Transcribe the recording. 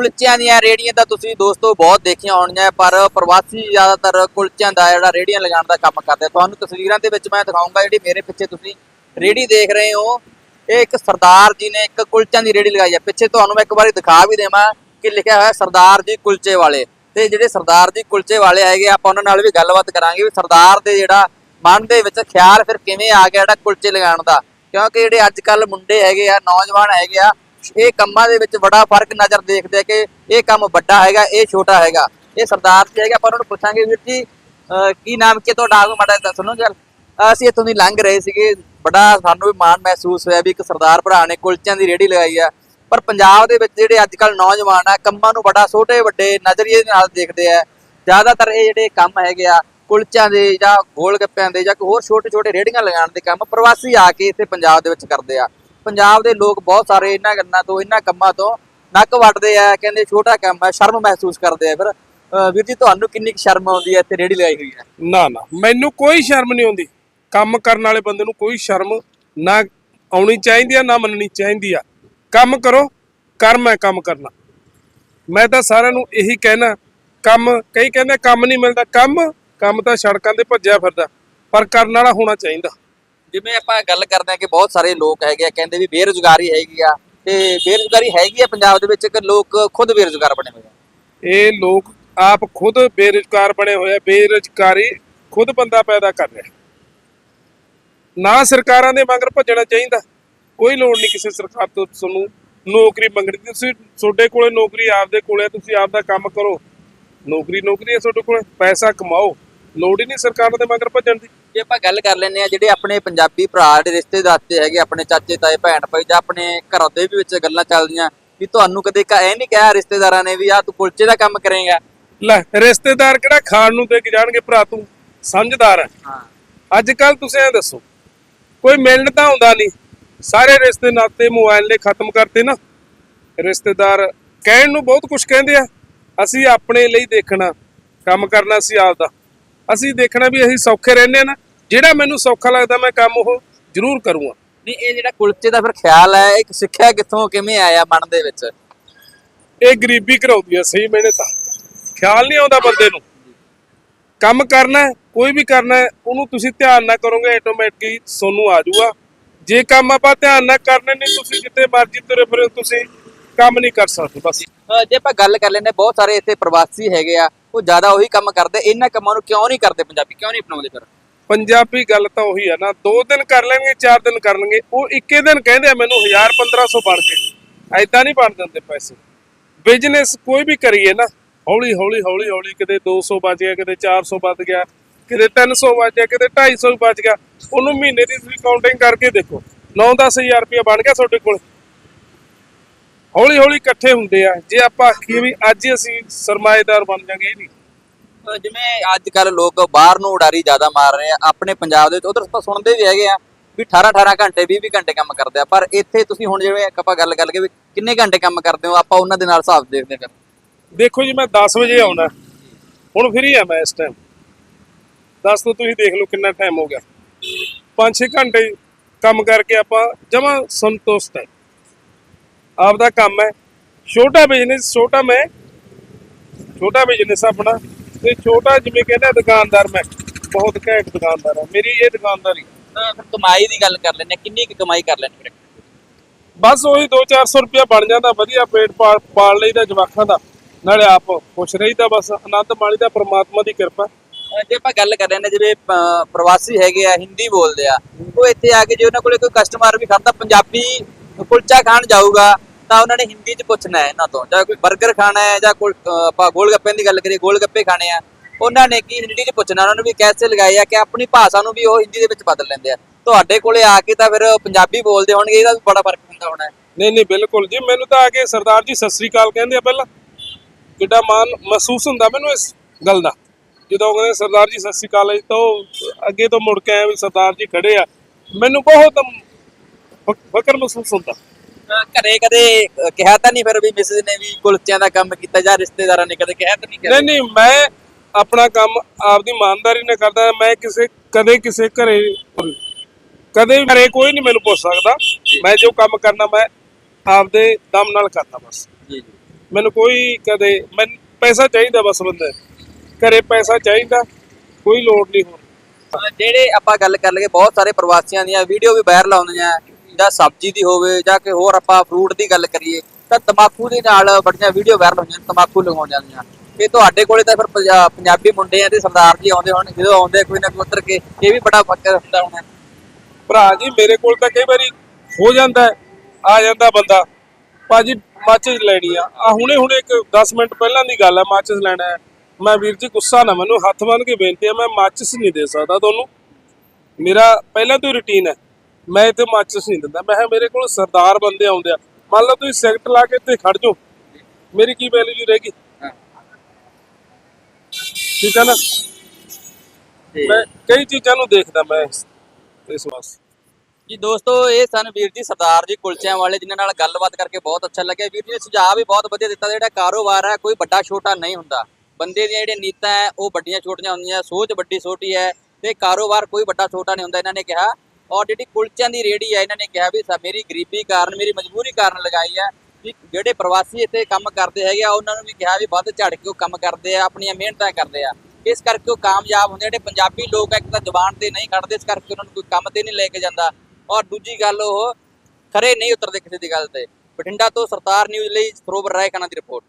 ਕੁਲਚਿਆਂ ਦੀਆਂ ਰੇੜੀਆਂ ਤਾਂ ਤੁਸੀਂ ਦੋਸਤੋ ਬਹੁਤ ਦੇਖੀਆਂ ਹੋਣੀਆਂ ਪਰ ਪ੍ਰਵਾਸੀ ਜ਼ਿਆਦਾਤਰ ਕੁਲਚਿਆਂ ਦਾ ਜਿਹੜਾ ਰੇੜੀਆਂ ਲਗਾਉਣ ਦਾ ਕੰਮ ਕਰਦੇ ਤੁਹਾਨੂੰ ਤਸਵੀਰਾਂ ਦੇ ਵਿੱਚ ਮੈਂ ਦਿਖਾਉਂਗਾ ਜਿਹੜੀ ਮੇਰੇ ਪਿੱਛੇ ਤੁਸੀਂ ਰੇੜੀ ਦੇਖ ਰਹੇ ਹੋ। ਇਹ ਇੱਕ ਸਰਦਾਰ ਜੀ ਨੇ ਇੱਕ ਕੁਲਚਿਆਂ ਦੀ ਰੇੜੀ ਲਗਾਈ ਹੈ ਪਿੱਛੇ ਤੁਹਾਨੂੰ ਮੈਂ ਇੱਕ ਵਾਰੀ ਦਿਖਾ ਵੀ ਦੇਵਾਂ ਕਿ ਲਿਖਿਆ ਹੋਇਆ ਸਰਦਾਰ ਜੀ ਕੁਲਚੇ ਵਾਲੇ। ਤੇ ਜਿਹੜੇ ਸਰਦਾਰ ਜੀ ਕੁਲਚੇ ਵਾਲੇ ਹੈਗੇ ਆ, ਆਪਾਂ ਉਹਨਾਂ ਨਾਲ ਵੀ ਗੱਲਬਾਤ ਕਰਾਂਗੇ ਵੀ ਸਰਦਾਰ ਦੇ ਜਿਹੜਾ ਮਨ ਦੇ ਵਿੱਚ ਖਿਆਲ ਫਿਰ ਕਿਵੇਂ ਆ ਗਿਆ ਜਿਹੜਾ ਕੁਲਚੇ ਲਗਾਉਣ ਦਾ। ਕਿਉਂਕਿ ਜਿਹੜੇ ਅੱਜ ਕੱਲ ਮੁੰਡੇ ਹੈਗੇ ਆ ਨੌਜਵਾਨ ਹੈਗੇ ਆ ਇਹ ਕੰਮਾਂ ਦੇ ਵਿੱਚ ਬੜਾ ਫ਼ਰਕ ਨਜ਼ਰ ਦੇਖਦੇ ਆ ਕਿ ਇਹ ਕੰਮ ਵੱਡਾ ਹੈਗਾ, ਇਹ ਛੋਟਾ ਹੈਗਾ। ਇਹ ਸਰਦਾਰ ਜੀ ਹੈਗਾ, ਆਪਾਂ ਉਹਨਾਂ ਨੂੰ ਪੁੱਛਾਂਗੇ ਵੀਰ ਜੀ, ਅਹ ਕੀ ਨਾਮ ਕੀ ਤੁਹਾਡਾ? ਆਗੂ ਮਾੜਾ ਜਿਹਾ ਸੁਣੋ ਗੱਲ। ਅਸੀਂ ਇੱਥੋਂ ਦੀ ਲੰਘ ਰਹੇ ਸੀਗੇ। ਬੜਾ ਸਾਨੂੰ ਵੀ ਮਾਣ ਮਹਿਸੂਸ ਹੋਇਆ ਵੀ ਇੱਕ ਸਰਦਾਰ ਭਰਾ ਨੇ ਕੁਲਚਿਆਂ ਦੀ ਰੇੜੀ ਲਗਾਈ ਆ। ਪਰ ਪੰਜਾਬ ਦੇ ਵਿੱਚ ਜਿਹੜੇ ਅੱਜ ਕੱਲ ਨੌਜਵਾਨ ਆ, ਕੰਮਾਂ ਨੂੰ ਬੜਾ ਛੋਟੇ ਵੱਡੇ ਨਜ਼ਰੀਏ ਦੇ ਨਾਲ ਦੇਖਦੇ ਆ। ਜ਼ਿਆਦਾਤਰ ਇਹ ਜਿਹੜੇ ਕੰਮ ਹੈਗੇ ਆ, ਕੁਲਚਿਆਂ ਦੇ ਜਾਂ ਗੋਲ ਗੱਪਿਆਂ ਦੇ ਜਾਂ ਕੋਈ ਹੋਰ ਛੋਟੇ ਛੋਟੇ ਰੇੜੀਆਂ ਲਗਾਉਣ ਦੇ ਕੰਮ ਪ੍ਰਵਾਸੀ ਆ ਕੇ ਇੱਥੇ ਪੰਜਾਬ ਦੇ ਵਿੱਚ ਕਰਦੇ ਆ। ਪੰਜਾਬ ਦੇ ਲੋਕ ਬਹੁਤ ਸਾਰੇ ਇਹਨਾਂ ਗੱਲਾਂ ਤੋਂ, ਇਹਨਾਂ ਕੰਮਾਂ ਤੋਂ ਨੱਕ ਵੱਟਦੇ ਆ, ਕਹਿੰਦੇ ਛੋਟਾ ਕੰਮ ਹੈ ਸ਼ਰਮ ਮਹਿਸੂਸ ਕਰਦੇ ਆ। ਫਿਰ ਵੀਰ ਜੀ, ਤੁਹਾਨੂੰ ਕਿੰਨੀ ਸ਼ਰਮ ਆਉਂਦੀ ਹੈ ਇੱਥੇ ਰੇੜੀ ਲਗਾਈ ਹੋਈ ਹੈ? ਨਾ ਨਾ, ਮੈਨੂੰ ਕੋਈ ਸ਼ਰਮ ਨਹੀਂ ਆਉਂਦੀ। ਕੰਮ ਕਰਨ ਵਾਲੇ ਬੰਦੇ ਨੂੰ ਕੋਈ ਸ਼ਰਮ ਨਾ ਆਉਣੀ ਚਾਹੀਦੀ ਆ, ਨਾ ਮੰਨਣੀ ਚਾਹੀਦੀ ਆ। ਕੰਮ ਕਰੋ, ਕਰਮ ਹੈ ਕੰਮ ਕਰਨਾ। ਮੈਂ ਤਾਂ ਸਾਰਿਆਂ ਨੂੰ ਇਹੀ ਕਹਿਣਾ, ਕੰਮ, ਕਈ ਕਹਿੰਦੇ ਕੰਮ ਨਹੀਂ ਮਿਲਦਾ। ਕੰਮ ਕੰਮ ਤਾਂ ਸੜਕਾਂ ਤੇ ਭੱਜਿਆ ਫਿਰਦਾ, ਪਰ ਕਰਨ ਵਾਲਾ ਹੋਣਾ ਚਾਹੀਦਾ। ਜਿਵੇਂ ਆਪਾਂ ਗੱਲ ਕਰਦੇ ਆ ਕਿ ਬਹੁਤ ਸਾਰੇ ਲੋਕ ਹੈਗੇ ਆ, ਕਹਿੰਦੇ ਵੀ ਬੇਰੁਜ਼ਗਾਰੀ ਹੈਗੀ ਆ, ਤੇ ਬੇਰੁਜ਼ਗਾਰੀ ਹੈਗੀ ਆ ਪੰਜਾਬ ਦੇ ਵਿੱਚ ਕਿ ਲੋਕ ਖੁਦ ਬੇਰੁਜ਼ਗਾਰ ਬਣੇ ਹੋਏ ਆ? ਇਹ ਲੋਕ ਆਪ ਖੁਦ ਬੇਰੁਜ਼ਗਾਰ ਬਣੇ ਹੋਏ ਆ, ਬੇਰੁਜ਼ਗਾਰੀ ਖੁਦ ਬੰਦਾ ਪੈਦਾ ਕਰ ਰਿਹਾ। ਨਾ ਸਰਕਾਰਾਂ ਦੇ ਮਗਰ ਭੱਜਣਾ ਚਾਹੀਦਾ, ਕੋਈ ਲੋੜ ਨਹੀਂ ਕਿਸੇ ਸਰਕਾਰ ਤੋਂ ਤੁਹਾਨੂੰ ਨੌਕਰੀ ਮੰਗਣੀ। ਤੁਸੀਂ ਤੁਹਾਡੇ ਕੋਲੇ ਨੌਕਰੀ, ਆਪਦੇ ਕੋਲੇ ਤੁਸੀਂ ਆਪਦਾ ਕੰਮ ਕਰੋ। ਨੌਕਰੀ ਨੌਕਰੀ ਹੈ ਤੁਹਾਡੇ ਕੋਲੇ, ਪੈਸਾ ਕਮਾਓ। ਲੋੜ ਹੀ ਨਹੀਂ ਸਰਕਾਰ ਦੇ ਮਗਰ ਭੱਜਣ ਦੀ। ਜੇ ਆਪਾਂ ਗੱਲ ਕਰ ਲੈਂਦੇ ਆ ਜਿਹੜੇ ਆਪਣੇ ਪੰਜਾਬੀ ਭਰਾ ਜਿਹੜੇ ਰਿਸ਼ਤੇਦਾਰ ਤੇ ਹੈਗੇ ਆਪਣੇ ਚਾਚੇ ਤਾਏ ਭੈਣ ਭਾਈ ਜਾਂ ਆਪਣੇ ਘਰਾਂ ਦੇ ਵੀ ਵਿੱਚ ਗੱਲਾਂ ਚੱਲਦੀਆਂ ਵੀ ਤੁਹਾਨੂੰ ਕਦੇ ਕ- ਇਹ ਨਹੀਂ ਕਿਹਾ ਰਿਸ਼ਤੇਦਾਰਾਂ ਨੇ ਵੀ ਆ ਤੂੰ ਕੁਲਚੇ ਦਾ ਕੰਮ ਕਰੇਗਾ। ਲੈ ਰਿਸ਼ਤੇਦਾਰ ਕਿਹੜਾ ਖਾਣ ਨੂੰ ਦੇ ਕੇ ਜਾਣਗੇ ਭਰਾ ਤੂੰ? ਸਮਝਦਾਰ ਹੈ ਹਾਂ। ਅੱਜ ਕੱਲ ਤੁਸੀਂ ਇਹ ਦੱਸੋ ਕੋਈ ਮਿਲਣ ਤਾਂ ਆਉਂਦਾ ਨਹੀਂ। ਸਾਰੇ ਰਿਸ਼ਤੇ ਨਾਤੇ ਮੋਬਾਈਲ ਨੇ ਖਤਮ ਕਰਤੇ ਨਾ। ਰਿਸ਼ਤੇਦਾਰ ਕਹਿਣ ਨੂੰ ਬਹੁਤ ਕੁਝ ਕਹਿੰਦੇ ਆ। ਅਸੀਂ ਆਪਣੇ ਲਈ ਦੇਖਣਾ ਕੰਮ ਕਰਨਾ ਸੀ ਆਪਦਾ। ਅਸੀਂ ਦੇਖਣਾ ਵੀ ਅਸੀਂ ਸੌਖੇ ਰਹਿੰਦੇ ਆ ਨਾ। ਜਿਹੜਾ ਮੈਨੂੰ ਸੌਖਾ ਲੱਗਦਾ ਮੈਂ ਕੰਮ ਉਹ ਜ਼ਰੂਰ ਕਰੂੰਗਾ। ਨਹੀਂ ਇਹ ਜਿਹੜਾ ਕੁਲਚੇ ਦਾ ਫਿਰ ਖਿਆਲ ਹੈ ਇੱਕ ਸਿੱਖਿਆ ਕਿੱਥੋਂ ਕਿਵੇਂ ਆਇਆ ਮਨ ਦੇ ਵਿੱਚ? ਇਹ ਗਰੀਬੀ ਘਰਾਉਂਦੀ ਆ ਸਹੀ ਮੈਨੇ ਤਾਂ। ਖਿਆਲ ਨਹੀਂ ਆਉਂਦਾ ਬੰਦੇ ਨੂੰ। ਕੰਮ ਕਰਨਾ ਕੋਈ ਵੀ ਕਰਨਾ ਉਹਨੂੰ ਤੁਸੀਂ ਧਿਆਨ ਨਾਲ ਕਰੋਗੇ ਆਟੋਮੈਟਿਕਲੀ ਸੋਨੂੰ ਆ ਜਾਊਗਾ। ਜੇ ਕੰਮ ਆਪਾਂ ਧਿਆਨ ਨਾਲ ਕਰਨੇ ਨਹੀਂ ਤੁਸੀਂ ਜਿੱਤੇ ਮਰਜ਼ੀ ਤੁਰੇ ਫਿਰੋ ਤੁਸੀਂ। ਕੰਮ ਨਹੀਂ ਕਰ ਸਕਦੇ ਬਸ। ਅਹ ਜੇ ਆਪਾਂ ਗੱਲ ਕਰ ਲੈਂਦੇ ਬਹੁਤ ਸਾਰੇ ਇੱਥੇ ਪ੍ਰਵਾਸੀ ਹੈਗੇ ਆ ਉਹ ਜ਼ਿਆਦਾ ਉਹੀ ਕੰਮ ਕਰਦੇ ਇਹਨਾਂ ਕੰਮਾਂ ਨੂੰ ਕਿਉਂ ਨਹੀਂ ਕਰਦੇ ਪੰਜਾਬੀ ਕਿਉਂ ਨਹੀਂ ਅਪਣਾਉਂਦੇ ਫਿਰ? ਪੰਜਾਬੀ ਗੱਲ ਤਾਂ ਉਹੀ ਆ ਨਾ ਦੋ ਦਿਨ ਕਰ ਲੈਣਗੇ ਚਾਰ ਦਿਨ ਕਰਨਗੇ ਉਹ ਇੱਕੇ ਦਿਨ ਕਹਿੰਦੇ ਆ ਮੈਨੂੰ 1000 1500 ਬਣ ਗਏ ਐਦਾਂ ਨਹੀਂ ਬਣ ਜਾਂਦੇ ਪੈਸੇ। ਬਿਜ਼ਨਸ ਕੋਈ ਵੀ ਕਰੀਏ ਨਾ ਹੌਲੀ ਹੌਲੀ ਹੌਲੀ ਹੌਲੀ ਕਿਤੇ 200 ਬਚ ਗਿਆ ਕਿਤੇ 400 ਬਚ ਗਿਆ ਕਿਤੇ 300 ਬਚ ਗਿਆ ਕਿਤੇ 250 ਬਚ ਗਿਆ ਉਹਨੂੰ ਮਹੀਨੇ ਦੀ ਤੁਸੀਂ ਕਾਊਂਟਿੰਗ ਕਰਕੇ ਦੇਖੋ। 9-10000 ਰੁਪਏ ਬਣ ਗਿਆ ਤੁਹਾਡੇ ਕੋਲ। ਹੌਲੀ ਹੌਲੀ ਇਕੱਠੇ ਹੁੰਦੇ ਆ। ਜੇ ਆਪਾਂ ਆਖੀਏ ਵੀ ਅੱਜ ਹੀ ਅਸੀਂ ਸਰਮਾਏਦਾਰ ਬਣ ਜਾਾਂਗੇ ਇਹ ਨਹੀਂ। ਜਿਵੇਂ ਅੱਜ ਕੱਲ ਲੋਕ ਬਾਹਰ ਨੂੰ ਉਡਾਰੀ ਜ਼ਿਆਦਾ ਮਾਰ ਰਹੇ ਆ ਆਪਣੇ ਪੰਜਾਬ ਦੇ ਵਿੱਚ ਉਧਰ ਆਪਾਂ ਸੁਣਦੇ ਵੀ ਹੈਗੇ ਆ ਵੀ 18 18 ਘੰਟੇ 20 20 ਘੰਟੇ ਕੰਮ ਕਰਦੇ ਆ। ਪਰ ਇੱਥੇ ਤੁਸੀਂ ਹੁਣ ਜਿਵੇਂ ਇੱਕ ਆਪਾਂ ਗੱਲ ਕਰ ਲਈਏ ਵੀ ਕਿੰਨੇ ਘੰਟੇ ਕੰਮ ਕਰਦੇ ਹੋ ਆਪਾਂ ਉਹਨਾਂ ਦੇ ਨਾਲ ਹਿਸਾਬ ਦੇਖਦੇ ਫਿਰ। ਦੇਖੋ ਜੀ ਮੈਂ 10 ਵਜੇ ਆਉਣਾ। ਹੁਣ ਫ੍ਰੀ ਆ ਮੈਂ ਇਸ ਟਾਈਮ 10 ਤੋਂ ਤੁਸੀਂ ਦੇਖ ਲਓ ਕਿੰਨਾ ਟਾਈਮ ਹੋ ਗਿਆ। 5-6 ਘੰਟੇ ਕੰਮ ਕਰਕੇ ਆਪਾਂ ਜਮਾ ਸੰਤੁਸ਼ਟ ਹੈ ਆਪਦਾ ਕੰਮ ਹੈ। ਛੋਟਾ ਬਿਜ਼ਨਸ ਛੋਟਾ ਮੈਂ ਛੋਟਾ ਬਿਜ਼ਨਸ ਆਪਣਾ। ਤੇ ਛੋਟਾ ਜਿਵੇਂ ਕਹਿੰਦੇ ਦੁਕਾਨਦਾਰ ਮੈਂ। ਬਹੁਤ ਘੈਂਟ ਦੁਕਾਨਦਾਰ ਆ। ਮੇਰੀ ਇਹ ਦੁਕਾਨਦਾਰੀ। ਤਾਂ ਫਿਰ ਕਮਾਈ ਦੀ ਗੱਲ ਕਰ ਲੈਂਦੇ ਹਾਂ। ਕਿੰਨੀ ਕੁ ਕਮਾਈ ਕਰ ਲੈਂਦੇ ਫਿਰ? ਬਸ ਉਹੀ 2-400 ਰੁਪਇਆ ਬਣ ਜਾਂਦਾ। ਵਧੀਆ ਪੇਟ ਪਾਲ ਪਾਲ ਲਈਦਾ ਜਵਾਕਾਂ ਦਾ। ਨਾਲੇ ਆਪ ਖੁਸ਼ ਰਹੀਦਾ ਬਸ। ਆਨੰਦ ਮਾਣੀਦਾ ਪ੍ਰਮਾਤਮਾ ਦੀ ਕਿਰਪਾ। ਅਹ ਜੇ ਆਪਾਂ ਗੱਲ ਕਰ ਲੈਂਦੇ ਹਾਂ ਜਿਵੇਂ ਅਹ ਪ੍ਰਵਾਸੀ ਹੈਗੇ ਆ ਹਿੰਦੀ ਬੋਲਦੇ ਆ। ਉਹ ਇੱਥੇ ਆ ਕੇ ਜੇ ਉਹਨਾਂ ਕੋਲੇ ਕੋਈ ਕਸਟਮਰ ਵੀ ਖਾਂਦਾ ਪੰਜਾਬੀ ਕੁਲਚਾ ਖਾਣ ਜਾਊਗਾ, ਤਾਂ ਉਹਨਾਂ ਨੇ ਹਿੰਦੀ 'ਚ ਪੁੱਛਣਾ ਹੈ ਇਹਨਾਂ ਤੋਂ, ਜਾਂ ਕੋਈ 버ਗਰ ਖਾਣਾ ਹੈ, ਜਾਂ ਕੋਈ ਆਪਾਂ ਗੋਲ ਗੱਪਿਆਂ ਦੀ ਗੱਲ ਕਰੀਏ ਗੋਲ ਗੱਪੇ ਖਾਣੇ ਆ, ਉਹਨਾਂ ਨੇ ਕੀ ਹਿੰਦੀ 'ਚ ਪੁੱਛਣਾ, ਉਹਨਾਂ ਨੂੰ ਵੀ ਕੈਸੇ ਲਗਾਏ ਆ ਕਿ ਆਪਣੀ ਭਾਸ਼ਾ ਨੂੰ ਵੀ ਉਹ ਹਿੰਦੀ ਦੇ ਵਿੱਚ ਬਦਲ ਲੈਂਦੇ ਆ। ਤੁਹਾਡੇ ਕੋਲੇ ਆ ਕੇ ਤਾਂ ਫਿਰ ਪੰਜਾਬੀ ਬੋਲਦੇ ਹੋਣਗੇ, ਇਹਦਾ ਬੜਾ ਫ਼ਰਕ ਹੁੰਦਾ ਹੋਣਾ ਨਹੀਂ ਨਹੀਂ, ਬਿਲਕੁਲ ਜੀ, ਮੈਨੂੰ ਤਾਂ ਆ ਕੇ ਸਰਦਾਰ ਜੀ ਸਤਿ ਸ੍ਰੀ ਅਕਾਲ ਕਹਿੰਦੇ ਆ ਪਹਿਲਾਂ। ਕਿੱਡਾ ਮਾਣ ਮਹਿਸੂਸ ਹੁੰਦਾ ਮੈਨੂੰ ਇਸ ਗੱਲ ਦਾ। ਜਦੋਂ ਕਹਿੰਦੇ ਸਰਦਾਰ ਜੀ ਸਤਿ ਸ੍ਰੀ ਅਕਾਲ ਜੀ ਤਾਂ ਅੱਗੇ ਤੋਂ ਮੁੜ ਕੇ ਆਏ ਵੀ ਸਰਦਾਰ ਜੀ ਖੜੇ ਆ। ਮੈਨੂੰ ਬਹੁਤ ਫਕਰ ਮਹਿਸੂਸ ਹੁੰਦਾ। ਘਰੇ ਕਦੇ ਕਿਹਾ ਤਾਂ ਨਹੀਂ ਫਿਰ ਵੀ ਮਿਸਿਸ ਨੇ ਵੀ ਕੁਲਚਿਆਂ ਦਾ ਕੰਮ ਕੀਤਾ ਜਾਂ ਰਿਸ਼ਤੇਦਾਰਾਂ ਨੇ ਕਦੇ ਕਿਹਾ ਤਾਂ ਨਹੀਂ ਨਹੀਂ ਨਹੀਂ ਮੈਂ ਆਪਣਾ ਕੰਮ ਆਪਦੀ ਇਮਾਨਦਾਰੀ ਨਾਲ ਕਰਦਾ ਮੈਂ ਕਿਸੇ ਕਦੇ ਕਿਸੇ ਘਰੇ ਕਦੇ ਘਰੇ ਕੋਈ ਨਹੀਂ ਮੈਨੂੰ ਪੁੱਛ ਸਕਦਾ। ਮੈਂ ਜੋ ਕੰਮ ਕਰਨਾ ਮੈਂ ਆਪਦੇ ਦਮ ਨਾਲ ਕਰਦਾ ਬਸ। ਜੀ ਜੀ। ਮੈਨੂੰ ਕੋਈ ਕਦੇ ਮੈਨੂੰ ਪੈਸਾ ਚਾਹੀਦਾ ਬਸ ਬੰਦੇ ਘਰੇ ਪੈਸਾ ਚਾਹੀਦਾ ਕੋਈ ਲੋੜ ਨਹੀਂ ਹੋਰ। ਜਿਹੜੇ ਆਪਾਂ ਗੱਲ ਕਰ ਲਈਏ ਬਹੁਤ ਸਾਰੇ ਪ੍ਰਵਾਸੀਆਂ ਦੀਆਂ ਵੀਡੀਓ ਵੀ ਵਾਇਰਲ ਆਉਂਦੀਆਂ ਜਾਂ ਸਬਜ਼ੀ ਦੀ ਹੋਵੇ ਜਾਂ ਕਿ ਹੋਰ ਆਪਾਂ ਫਰੂਟ ਦੀ ਗੱਲ ਕਰੀਏ, ਤਾਂ ਤਮਾਕੂ ਦੇ ਨਾਲ ਬੜੀਆਂ ਵੀਡੀਓ ਵਾਇਰਲ ਹੋਈਆਂ ਤਮਾਕੂ ਲਗਾਉਣ ਜਾਂਦੀਆਂ। ਇਹ ਤੁਹਾਡੇ ਕੋਲੇ ਤਾਂ ਫਿਰ ਪੰਜਾਬੀ ਮੁੰਡੇ ਆ ਤੇ ਸਰਦਾਰ ਜੀ ਆਉਂਦੇ ਹੋਣ, ਜਦੋਂ ਆਉਂਦੇ ਕੋਈ ਨਾ ਕੋਈ ਉੱਤਰ ਕੇ, ਇਹ ਵੀ ਬੜਾ ਫੱਕਰ ਹੁੰਦਾ ਹੋਣਾ। ਭਰਾ ਜੀ, ਮੇਰੇ ਕੋਲ ਤਾਂ ਕਈ ਵਾਰੀ ਹੋ ਜਾਂਦਾ ਆ ਜਾਂਦਾ ਬੰਦਾ। ਭਾਜੀ, ਮਾਚਿਸ ਲੈਣੀ ਆ। ਆ ਹੁਣੇ ਹੁਣੇ ਇੱਕ 10 ਮਿੰਟ ਪਹਿਲਾਂ ਦੀ ਗੱਲ ਹੈ ਮਾਚਿਸ ਲੈਣਾ ਹੈ। ਮੈਂ ਵੀਰ ਜੀ, ਗੁੱਸਾ ਨਾ ਮੈਨੂੰ, ਹੱਥ ਬੰਨ ਕੇ ਬੇਨਤੀ ਹੈ ਮੈਂ ਮਾਚਿਸ ਨਹੀਂ ਦੇ ਸਕਦਾ ਤੁਹਾਨੂੰ। ਮੇਰਾ ਪਹਿਲਾਂ ਤੋਂ ਰੁਟੀਨ ਹੈ। ਮੈਂ ਇੱਥੇ ਮਾਚਿਸ ਨਹੀਂ ਦਿੰਦਾ। ਮੈਂ ਕਿਹਾ ਮੇਰੇ ਕੋਲ ਸਰਦਾਰ ਬੰਦੇ ਆਉਂਦੇ ਆ। ਮੰਨ ਲਓ ਤੁਸੀਂ ਸਿਗਰਟ ਲਾ ਕੇ ਇੱਥੇ ਖੜ ਜਾਓ। ਮੇਰੀ ਕੀ ਵੈਲਿਊ ਰਹੇਗੀ? ਠੀਕ ਹੈ ਨਾ? ਮੈਂ ਕਈ ਚੀਜ਼ਾਂ ਨੂੰ ਦੇਖਦਾ ਮੈਂ ਇਸ ਇਸ ਵਾਸਤੇ। ਜੀ ਦੋਸਤੋ ਇਹ ਸਨ ਵੀਰ ਜੀ ਸਰਦਾਰ ਜੀ ਕੁਲਚਿਆਂ ਵਾਲੇ ਜਿਨ੍ਹਾਂ ਨਾਲ ਗੱਲਬਾਤ ਕਰਕੇ ਬਹੁਤ ਅੱਛਾ ਲੱਗਿਆ। ਵੀਰ ਜੀ ਨੇ ਸੁਝਾਅ ਵੀ ਬਹੁਤ ਵਧੀਆ ਦਿੱਤਾ। ਜਿਹੜਾ ਕਾਰੋਬਾਰ ਹੈ ਕੋਈ ਵੱਡਾ ਛੋਟਾ ਨਹੀਂ ਹੁੰਦਾ। ਬੰਦੇ ਦੀਆਂ ਜਿਹੜੀਆਂ ਨੀਤਾਂ ਹੈ ਉਹ ਵੱਡੀਆਂ ਛੋਟੀਆਂ ਹੁੰਦੀਆਂ। ਸੋਚ ਵੱਡੀ ਛੋਟੀ ਹੈ ਤੇ ਕਾਰੋਬਾਰ ਕੋਈ ਵੱਡਾ ਛੋਟਾ ਨਹੀਂ ਹੁੰਦਾ। ਇਹਨਾਂ ਨੇ ਕਿਹਾ ਔਰ ਜਿਹੜੀ ਕੁਲਚਿਆਂ ਦੀ ਰੇੜੀ ਹੈ ਇਹਨਾਂ ਨੇ ਕਿਹਾ ਵੀ ਸਾ- ਮੇਰੀ ਗਰੀਬੀ ਕਾਰਨ, ਮੇਰੀ ਮਜਬੂਰੀ ਕਾਰਨ ਲਗਾਈ ਹੈ ਵੀ ਜਿਹੜੇ ਪ੍ਰਵਾਸੀ ਇੱਥੇ ਕੰਮ ਕਰਦੇ ਹੈਗੇ ਆ, ਉਹਨਾਂ ਨੂੰ ਵੀ ਕਿਹਾ ਵੀ ਵੱਧ ਝੜ ਕੇ ਉਹ ਕੰਮ ਕਰਦੇ ਆ, ਆਪਣੀਆਂ ਮਿਹਨਤਾਂ ਕਰਦੇ ਆ। ਇਸ ਕਰਕੇ ਉਹ ਕਾਮਯਾਬ ਹੁੰਦੇ ਆ। ਜਿਹੜੇ ਪੰਜਾਬੀ ਲੋਕ ਆ, ਇੱਕ ਤਾਂ ਜ਼ੁਬਾਨ ਤੇ ਨਹੀਂ ਖੜਦੇ, ਇਸ ਕਰਕੇ ਉਹਨਾਂ ਨੂੰ ਕੋਈ ਕੰਮ ਤੇ ਨਹੀਂ ਲੈ ਕੇ ਜਾਂਦਾ। ਔਰ ਦੂਜੀ ਗੱਲ ਉਹ ਖਰੇ ਨਹੀਂ ਉਤਰਦੇ ਕਿਸੇ ਦੀ ਗੱਲ ਤੇ। ਬਠਿੰਡਾ ਤੋਂ ਸਰਦਾਰ ਨਿਊਜ਼ ਲਈ ਸਰੋਵਰ ਰਾਏ ਖਾਨਾ ਦੀ ਰਿਪੋਰਟ।